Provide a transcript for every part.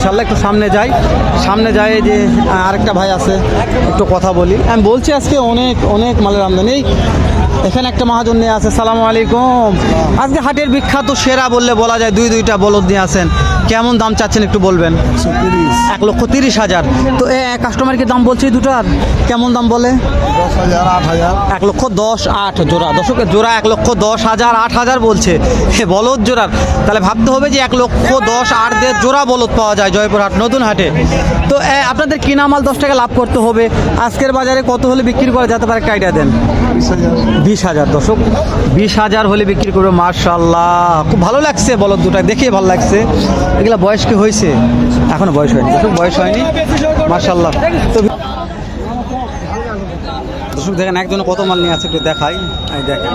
ইনশাল্লাহ একটু সামনে যাই। সামনে যাই যে আরেকটা ভাই আছে, একটু কথা বলি। আমি বলছি আজকে অনেক অনেক মালের আমদানি। এখানে একটা মহাজন নিয়ে আছে, সালামু আলাইকুম। আজকে হাটের বিখ্যাত সেরা বললে বলা যায় দুই দুইটা বলদ নিয়ে আছেন। কেমন দাম চাচ্ছেন একটু বলবেন? এক লক্ষ তিরিশ হাজার। তো এ কাস্টমারকে দাম বলছে দুটার? কেমন দাম বলে? এক লক্ষ দশ আট জোড়া। দশকের জোড়া এক লক্ষ দশ হাজার আট হাজার বলছে। হে বলদ জোড়ার। তাহলে ভাবতে হবে যে এক লক্ষ দশ আট দের জোড়া বলদ পাওয়া যায় জয়পুরহাট নতুন হাটে। তো এ, আপনাদের কিনা মাল দশ টাকা লাভ করতে হবে? আজকের বাজারে কত হলে বিক্রি করা যেতে পারে? একটা আইডিয়া দেন। বিশ হাজার। বিশ হাজার দশক বিশ হাজার হলে বিক্রি করবে মার্শাল্লাহ খুব ভালো লাগছে বলদ দুটা দেখে ভালো লাগছে। এগুলা বয়স কি হয়েছে? এখনও বয়স হয়নি। দর্শক বয়স হয়নি। মার্শাল্লাহ তো দর্শক দেখেন একজনে কত মাল নিয়ে আছে একটু দেখাই। এই দেখেন।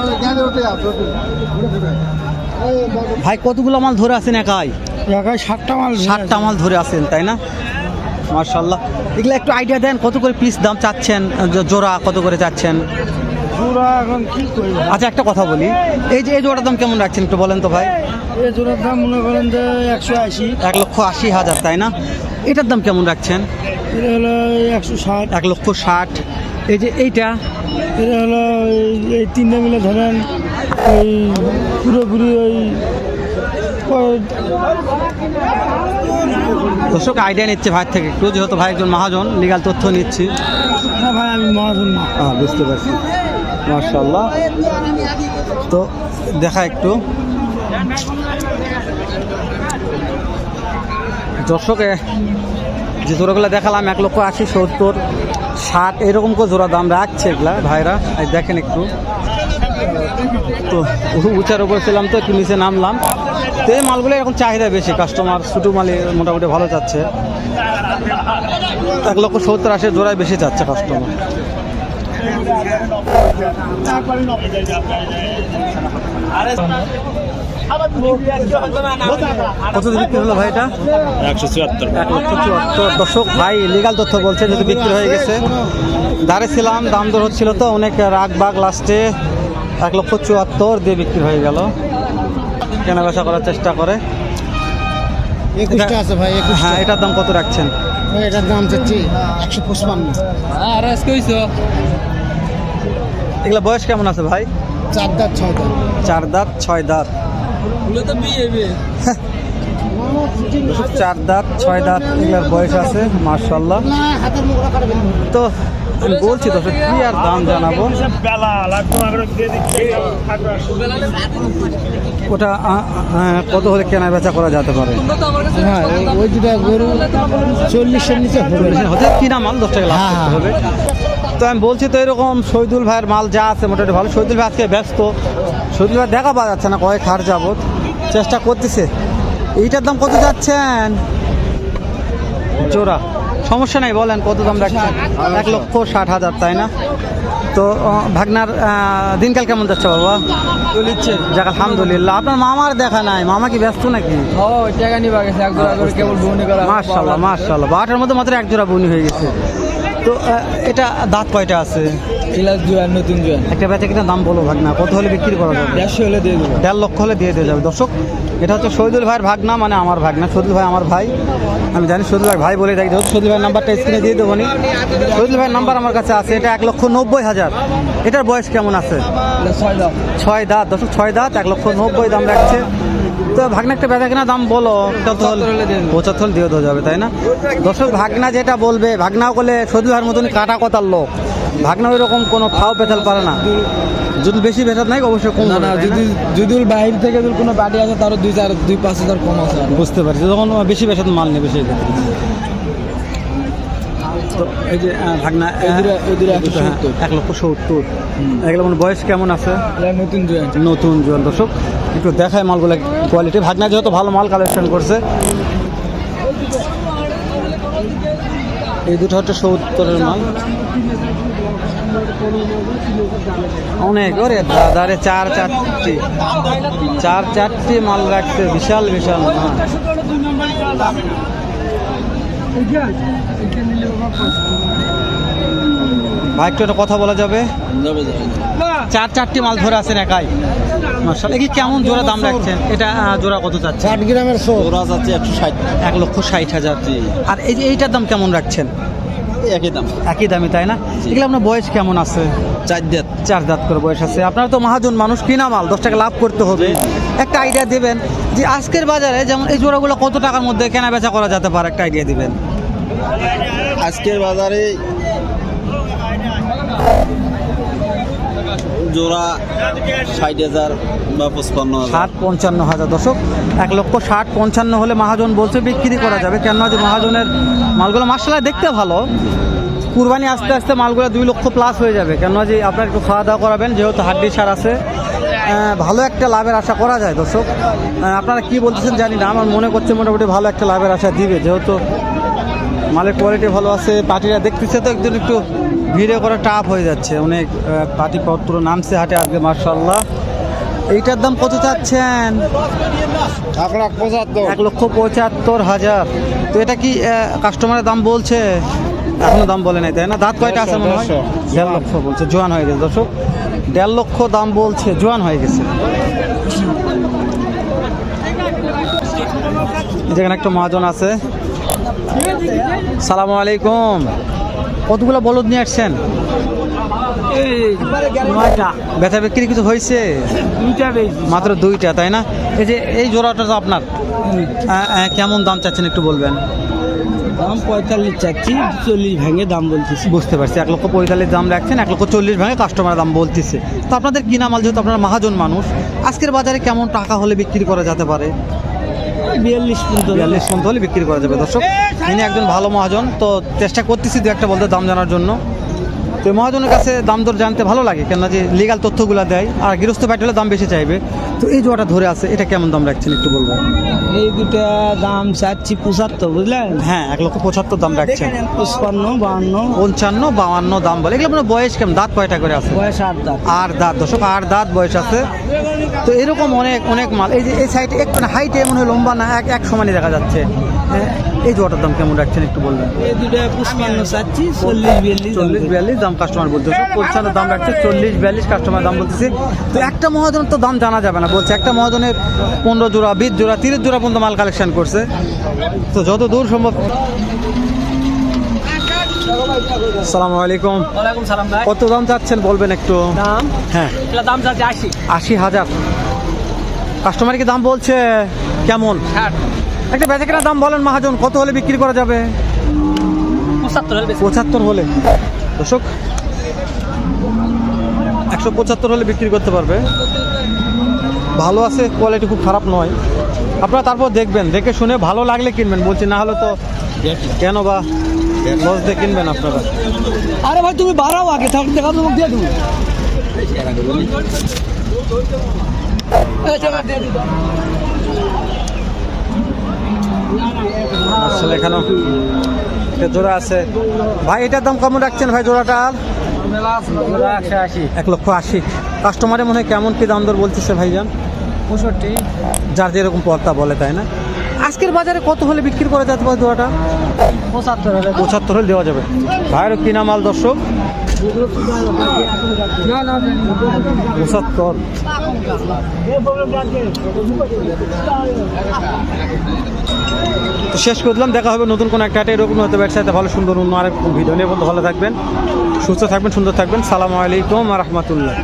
ভাই কতগুলো মাল ধরে আছেন একাই? একাই ষাটটা মাল ষাটটা মাল ধরে আছেন তাই না? মার্শাল্লাহ এগুলো একটু আইডিয়া দেন কত করে পিস দাম চাচ্ছেন জোড়া কত করে চাচ্ছেন? আচ্ছা একটা কথা বলি। এই যে এই জোড়ার দাম কেমন রাখছেন একটু বলেন তো ভাই? এই জোড়ার দাম মনে করেন যে একশো আশি। এক লক্ষ আশি হাজার তাই না? এটার দাম কেমন রাখছেন? এটা হলো একশো ষাট। এক লক্ষ ষাট। এই যে এইটা? এটা হলো এই- তিনটে মিলে ধরেন ওই পুরোপুরি ওই দর্শক আইডিয়া নিচ্ছে ভাই থেকে। একটু যেহেতু ভাই একজন মহাজন লিগাল তথ্য নিচ্ছি। না ভাই আমি মহাজন না। হ্যাঁ বুঝতে পারছি। মার্শাল্লাহ তো দেখা একটু। দর্শকে যে জোড়াগুলো দেখালাম, এক লক্ষ আশি, সত্তর, ষাট, এরকম করে জোড়া দাম রাখছে এগুলা। ভাইরা দেখেন একটু। তো উঁচার উপর ছিলাম তো, একটু নিচে নামলাম। তো এই মালগুলো এখন চাহিদা বেশি কাস্টমার ছোটো মালে মোটামুটি ভালো চাচ্ছে এক লক্ষ সত্তর আশি জোড়ায় বেশি চাচ্ছে কাস্টমার কত বিক্রি হলো ভাই এটা? একশো চুয়াত্তর। এক লক্ষ চুয়াত্তর। দর্শক ভাই লিগাল তথ্য বলছে যদি বিক্রি হয়ে গেছে। দাঁড়ে ছিলাম দাম দর হচ্ছিল তো অনেক রাগ বাগ লাস্টে এক লক্ষ চুয়াত্তর দিয়ে বিক্রি হয়ে গেল। কেনা বেচা করার চেষ্টা করে। একুশটা আছে ভাই হ্যাঁ এটার দাম কত রাখছেন? এটার দাম চাচ্ছি একশো পঁচপান্ন। আর আজকে এগুলো বয়স কেমন আছে ভাই? চার দাঁত ছয় দাঁত। চার দাঁত ছয় দাঁত ওগুলো তো বিয়ে বিয়ে দর্শক, চার দাঁত ছয় দাঁত এগুলোর বয়স আছে মার্শাল্লাহ তো আমি বলছি দর্শক কি আর দাম জানাব? ওটা আ, কত হলে কেনা বেচা করা যেতে পারে? তো হ্যাঁ ওই দুটা গরু চল্লিশের নিচে। হতে কিনা মাল? দশ টাকা হ্যাঁ, হবে। তো আমি বলছি তো এরকম শহীদুল ভাইয়ের মাল যা আছে মোটামুটি ভালো। শহীদুল ভাই আজকে ব্যস্ত। শহীদুল ভাই দেখা পাওয়া যাচ্ছে না কয়েক হার যাবত চেষ্টা করতেছে। এইটার দাম কত যাচ্ছেন? জোড়া। সমস্যা নাই বলেন কত দাম রাখছেন? এক লক্ষ ষাট হাজার তাই না? তো ভাগনার দিনকাল কেমন যাচ্ছে বাবা? চলিচ্ছে যাক আলহামদুলিল্লাহ। আপনার মামার দেখা নাই। মামা কি ব্যস্ত নাকি? মার্শাল্লাহ মার্শাল্লাহ বারোটার মধ্যে মাত্র এক জোড়া বনি হয়ে গেছে। তো এটা দাঁত কয়টা আছে? ক্লাস জোয়ান নতুন জোয়ান একটা বেচা কিনা দাম বলো ভাগনা কত হলে বিক্রি করা যাবে? দেড়শো হলে দিয়ে দেবো। দেড় লক্ষ হলে দিয়ে দেওয়া যাবে। দর্শক এটা হচ্ছে শহীদুল ভাইয়ের ভাগনা মানে আমার ভাগনা। শহীদুল ভাই আমার ভাই। আমি জানি শহীদুল ভাই ভাই বলে থাকি শহীদুল ভাইয়ের নাম্বারটা স্ক্রিনে দিয়ে দেবো নি শহীদুল ভাইয়ের নাম্বার আমার কাছে আছে। এটা এক লক্ষ নব্বই হাজার। এটার বয়স কেমন আছে? ছয় দাও ছয় দাঁত। দর্শক ছয় দাঁত এক লক্ষ নব্বই দাম রাখছে। তো ভাগনা একটা বেচা কিনা দাম বলো। পঁচাত্তর দিয়ে দেওয়া যাবে তাই না? দর্শক ভাগনা যেটা বলবে ভাগনাও করলে সদু ভাইয়ের মতন কাটা কথার লোক। ভাগনা ওই রকম কোনো ফাও পেতাল পারে না। যদি বেশি বেচার নাই অবশ্যই কম না যদি যদি বাইরে থেকে যদি কোনো পার্টি আছে তারও দুই চার দুই পাঁচ হাজার কম আছে। বুঝতে পারছি তখন বেশি বেচার মাল ক্ষেত্রে। তো এই যে ভাগনা হ্যাঁ, 170 এক লক্ষ সত্তর। এগুলো মানে বয়স কেমন আছে? নতুন জোয়ান। নতুন জোয়ান দর্শক একটু দেখায় মালগুলো কোয়ালিটি ভাগনা যেহেতু ভালো মাল কালেকশন করছে এই দুটো হচ্ছে সত্তরের মাল। অনেক ওরে দাদারে চার চারটি চার চারটি মাল রাখছে বিশাল বিশাল মাল। ভাই একটু একটা কথা বলা যাবে? চার চারটি মাল ধরে আছেন একাই। মার্শাল কি কেমন জোড়া দাম রাখছেন? এটা জোড়া কত চাচ্ছে ষাট গ্রামের যাচ্ছে একশো ষাট। এক লক্ষ ষাট হাজার। আর এই যে এইটার দাম কেমন রাখছেন? একই দাম। একই দামি তাই না? এগুলো আপনার বয়স কেমন আছে? চার দাঁত। চার দাঁত করে বয়স আছে। আপনার তো মহাজন মানুষ কিনা মাল? দশ টাকা লাভ করতে হবে। একটা আইডিয়া দেবেন যে আজকের বাজারে যেমন এই জোড়াগুলো কত টাকার মধ্যে কেনা বেচা করা যেতে পারে একটা আইডিয়া দিবেন। আজকের বাজারে জোড়া ষাট হাজার বা পঁচপান্ন ষাট পঞ্চান্ন হাজার। দশক এক লক্ষ ষাট পঞ্চান্ন হলে মহাজন বলছে বিক্রি করা যাবে। কেননা যে মহাজনের মালগুলো মাসালা দেখতে ভালো। কুরবানি আস্তে আস্তে মালগুলো দুই লক্ষ প্লাস হয়ে যাবে। কেননা যে আপনার একটু খাওয়া দাওয়া করাবেন, যেহেতু হাড্ডি সার আছে ভালো একটা লাভের আশা করা যায়। দর্শক আপনারা কি বলতেছেন জানি না। আমার মনে করছে মোটামুটি ভালো একটা লাভের আশা দিবে। যেহেতু মালের কোয়ালিটি ভালো আছে, পার্টিরা দেখতেছে তো একদিন একটু ভিডিও করা টাফ হয়ে যাচ্ছে। অনেক পার্টি পত্র নামছে হাটে আজকে মার্শাল্লাহ এইটার দাম কত চাচ্ছেন? এক লাখ পঁচাত্তর। এক লক্ষ পঁচাত্তর হাজার। তো এটা কি কাস্টমারের দাম বলছে? এখনও দাম বলে নাই তাই না? দাঁত কয়টা আছে মনে হয়? দেড় লক্ষ বলছে জোয়ান হয়ে গেছে দর্শক। দেড় লক্ষ দাম বলছে জোয়ান হয়ে গেছে। যেখানে একটা মহাজন আছে। সালামু আলাইকুম। কতগুলো বলদ নিয়ে আসছেন? বেচা বিক্রি কিছু হয়েছে? মাত্র দুইটা তাই না? এই যে এই জোড়াটা তো আপনার। কেমন দাম চাচ্ছেন একটু বলবেন? দাম পঁয়তাল্লিশ চাচ্ছি চল্লিশ ভেঙে দাম বলতেছি। বুঝতে পারছি এক লক্ষ পঁয়তাল্লিশ দাম রাখছেন এক লক্ষ চল্লিশ ভাঙে কাস্টমার দাম বলতেছে। তো আপনাদের কিনা মাল যেহেতু আপনারা মহাজন মানুষ আজকের বাজারে কেমন টাকা হলে বিক্রি করা যেতে পারে? বিয়াল্লিশ পর্যন্ত। বিয়াল্লিশ পর্যন্ত হলে বিক্রি করা যাবে। দর্শক তিনি একজন ভালো মহাজন তো চেষ্টা করতেছি দু একটা বলতে দাম জানার জন্য। তো মহাজনের কাছে দাম দর জানতে ভালো লাগে কেন যে লিগাল তথ্যগুলো দেয় আর গৃহস্থ হলে দাম বেশি চাইবে। তো এই জোয়াটা ধরে আছে এটা কেমন দাম রাখছেন একটু বলব? এই দুটা দাম চাচ্ছি পঁচাত্তর বুঝলেন? হ্যাঁ এক লক্ষ পঁচাত্তর দাম রাখছেন। পঁচপান্ন বাহান্ন। পঞ্চান্ন বাউান্ন দাম বলে। এগুলো আপনার বয়স কেমন? দাঁত কয়টা করে আছে? বয়স আট দাম আর দাঁত দশক আট দাঁত বয়স আছে। তো এরকম অনেক অনেক মাল। এই যে এই সাইডে একটু হাইটে মনে হয় লম্বা না এক এক সমানই দেখা যাচ্ছে। এই জোয়াটার দাম কেমন রাখছেন একটু বলবেন? এই দুটা পঁচপান্ন চাচ্ছি চল্লিশ বিয়াল্লিশ চল্লিশ বিয়াল্লিশ দাম কাস্টমার বলতেছে পঞ্চান্ন দাম রাখছে চল্লিশ বিয়াল্লিশ কাস্টমার দাম বলতেছে। তো একটা মহাজনের তো দাম জানা যাবে না বলছে একটা মহাজনের পনেরো জোড়া বিশ জোড়া তিরিশ জোড়া পর্যন্ত মাল কালেকশন করছে। তো যত দূর সম্ভব। আলাইকুম। সালাম ভাই। কত দাম চাচ্ছেন বলবেন একটু? দাম? হ্যাঁ। দাম চাচ্ছি আশি। আশি হাজার। কাস্টমার কি দাম বলছে? কেমন? একটা বেচা কেনার দাম বলেন মহাজন কত হলে বিক্রি করা যাবে? পঁচাত্তর হলে পঁচাত্তর হলে। দর্শক, একশো পঁচাত্তর হলে বিক্রি করতে পারবে। ভালো আছে কোয়ালিটি খুব খারাপ নয়। আপনারা তারপর দেখবেন, দেখে শুনে ভালো লাগলে কিনবেন। বলছি, না হলে তো কেন বা লস দিয়ে কিনবেন আপনারা? আরে ভাই, তুমি বাড়াও আগে, থাক দিয়ে আসলে এখানেও একটা জোড়া আছে। ভাই এটার দাম কেমন রাখছেন ভাই জোড়াটা? আশি এক লক্ষ আশি। কাস্টমারে মনে হয় কেমন কি দাম দর বলতেছে ভাইজান? পঁয়ষট্টি। যার যেরকম পর্তা বলে তাই না? আজকের বাজারে কত হলে বিক্রি করা যেতে পারে জোড়াটা? পঁচাত্তর হলে। পঁচাত্তর হলে দেওয়া যাবে। ভাইয়েরও কিনা মাল দর্শক? পঁচাত্তর। তো শেষ করলাম দেখা হবে নতুন কোনো একটা হাটে এরকম হতে ব্যবসাতে ভালো, সুন্দর, অন্য আরেক ভিডিও নিয়ে। বলতে ভালো থাকবেন, সুস্থ থাকবেন, সুন্দর থাকবেন। সালামু আলাইকুম রহমতুল্লাহ।